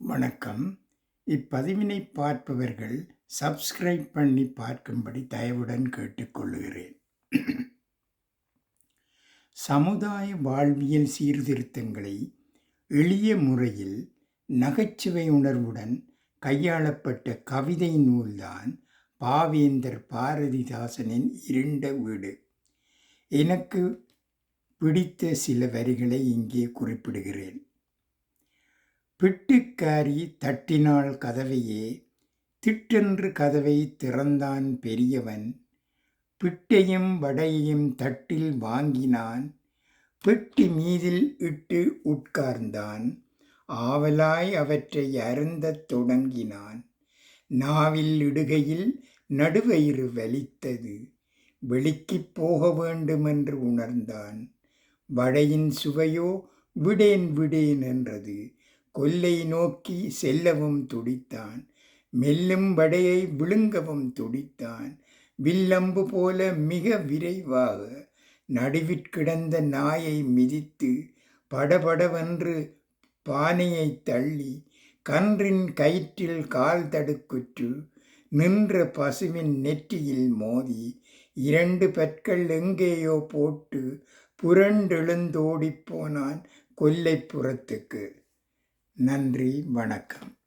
வணக்கம். இப்பதிவினை பார்ப்பவர்கள் சப்ஸ்கிரைப் பண்ணி பார்க்கும்படி தயவுடன் கேட்டுக்கொள்கிறேன். சமுதாய வாழ்வியல் சீர்திருத்தங்களை எளிய முறையில் நகைச்சுவை உணர்வுடன் கையாளப்பட்ட கவிதை நூல்தான் பாவேந்தர் பாரதிதாசனின் இருண்ட வீடு. எனக்கு பிடித்த சில வரிகளை இங்கே குறிப்பிடுகிறேன். பிட்டுக்காரி தட்டினாள் கதவையே திட்டென்று கதவை திறந்தான் பெரியவன். பிட்டையும் வடையையும் தட்டில் வாங்கினான். பெட்டி மீதில் இட்டு உட்கார்ந்தான். ஆவலாய் அவற்றை அருந்தத் தொடங்கினான். நாவில் இடுகையில் நடுவயிறு வலித்தது. வெளிக்கிப் போக வேண்டுமென்று உணர்ந்தான். வடையின் சுவையோ விடேன் விடேன் என்றது. கொல்லை நோக்கி செல்லவும் துடித்தான். மெல்லும் படையை விழுங்கவும் துடித்தான். வில்லம்பு போல மிக விரைவாக நடுவிற்கிடந்த நாயை மிதித்து படபடவென்று பானையை தள்ளி கன்றின் கயிற்றில் கால் தடுக்குற்று நின்ற பசுவின் நெற்றியில் மோதி இரண்டு பற்கள் எங்கேயோ போட்டு புரண்டெழுந்தோடிப் போனான் கொல்லைப்புறத்துக்கு. நன்றி வணக்கம்.